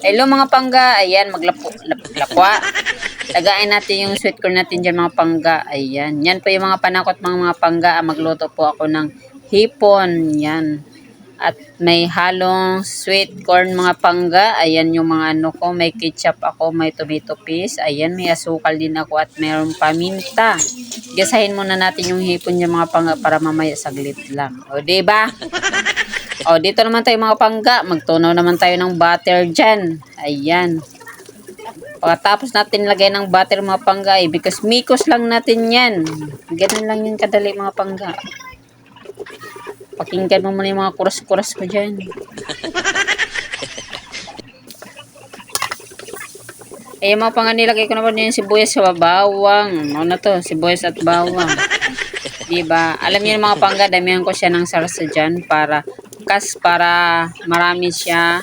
Hello mga pangga. Ayan, maglapo, lap- lapwa. Lagain natin yung sweet corn natin dyan mga pangga. Ayan. Yan po yung mga panakot mga mga pangga. Ah, Magluto po ako ng hipon. Yan. At may halong sweet corn mga pangga. Ayan yung mga ano ko. May ketchup ako. May tomato paste. Ayan. May asukal din ako at mayroong paminta. Gasahin muna natin yung hipon niya mga pangga para mamaya saglit lang. O, diba? O, dito naman tayo mga pangga. Magtunaw naman tayo ng butter dyan. Ayan. Pagkatapos natin lagay ng butter mga pangga eh, because mikos lang natin yan. Ganun lang yung kadali mga pangga. Pakinggan mo muna yung mga kuras-kuras ko dyan. Eh, yung mga pangga nilagay ko naman yung sibuyas sa bawang. Ano na to? Sibuyas at bawang. Diba? Alam niyo mga pangga, damihan ko siya ng sarsa dyan para kas para marami siya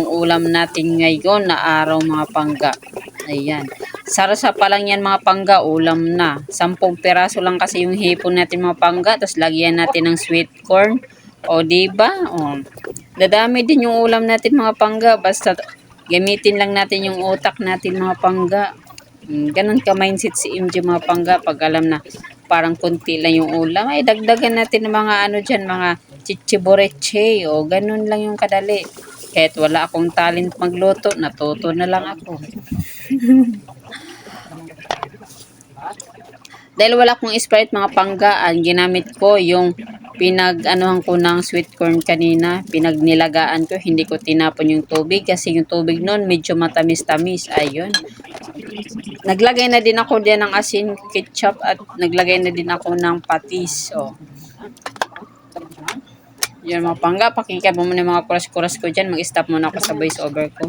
ang ulam natin ngayon na araw mga pangga. Ayan. Sarsa pa lang yan mga pangga, ulam na. Sampung peraso lang kasi yung hipon natin mga pangga, tapos lagyan natin ng sweet corn. O, diba? O, dadami din yung ulam natin mga pangga, basta gamitin lang natin yung utak natin mga pangga. Mm, Ganon ka mindset si MJ mga pangga pag alam na parang kunti lang yung ulam. Ay, dagdagan natin ng mga ano dyan, mga chichiboreche. O, ganun lang yung kadali. Kahit wala akong talent magluto, natuto na lang ako. Dahil wala akong Sprite mga pangga, ang ginamit ko yung pinag-anuhan ko ng sweet corn kanina, pinagnilagaan ko, hindi ko tinapon yung tubig kasi yung tubig noon medyo matamis-tamis. Ayun. Naglagay na din ako diyan ng asin, ketchup at naglagay na din ako ng patis. Oh. Yan mga pangga, pakinggan mo yung mga kuras-kuras ko dyan. Mag-stop muna ako sa voice over ko.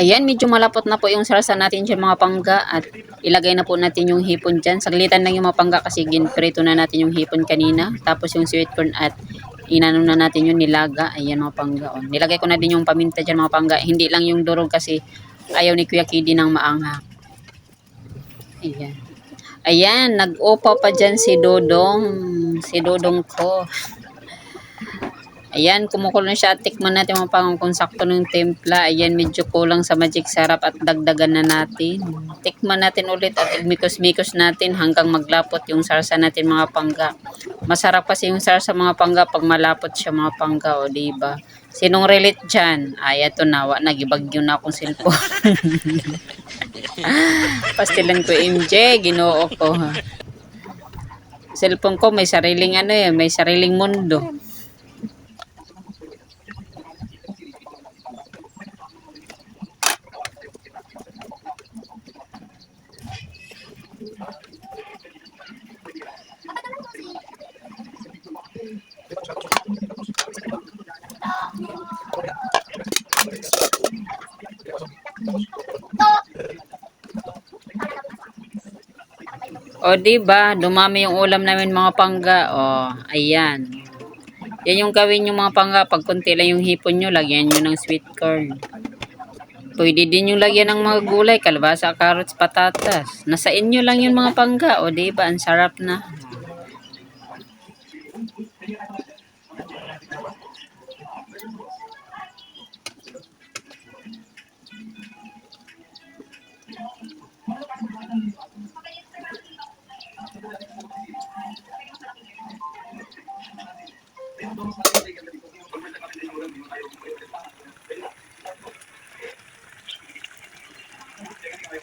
Ayan, medyo malapot na po yung salsa natin dyan mga pangga at ilagay na po natin yung hipon dyan. Saglitan lang yung mga pangga kasi ginprito na natin yung hipon kanina. Tapos yung sweet corn at inano na natin yung nilaga. Ayan mga pangga. O, nilagay ko na din yung paminta dyan mga pangga. Hindi lang yung durog kasi ayaw ni Kuya Kidi ng maanghang. Ayan. Ayan, nag-opa pa dyan si Dodong. Si Dodong ko. Ayan, kumukulo na siya. Tikman natin mga pangang kung ng templa. Ayan, medyo kulang sa magic sarap at dagdagan na natin. Tikman natin ulit at mikos-mikos natin hanggang maglapot yung sarsa natin mga pangga. Masarap kasi yung sarsa mga pangga pag malapot siya mga pangga, o diba? Sinong relate dyan? Ay, eto na, wa, nagibagyo na akong cellphone. Pastilan ko MJ, ginoo ko ha. Cellphone ko may sariling ano eh, may sariling mundo. O, di ba? Dumami yung ulam namin mga pangga. O, ayan. Yan yung gawin yung mga pangga. Pag konti lang yung hipon nyo, lagyan nyo ng sweet corn. Pwede din yung lagyan ng mga gulay, kalabasa, carrots, patatas. Nasa inyo lang yung mga pangga. O, di ba? Ang sarap na. O,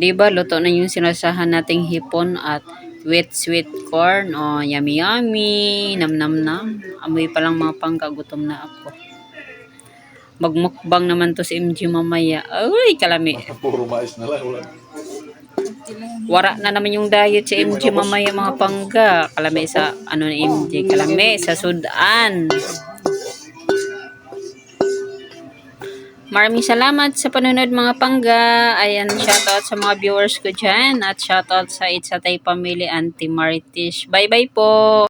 di? Luto na yung sinasahan nating hipon at wet sweet corn. O, yummy yummy. Nam nam nam. Amoy pa lang mga pangga, gutom na ako. Magmukbang naman to si MG mamaya. Ay, kalami. Puro mais na lang. Wala. Wara na naman yung diet si MG mamaya mga pangga. Kalami sa, ano ni MG, kalami sa Sudan. Maraming salamat sa panunod mga pangga. Ayan, shoutout sa mga viewers ko dyan. At shoutout sa It's a Tay Family Auntie Maritish. Bye-bye po!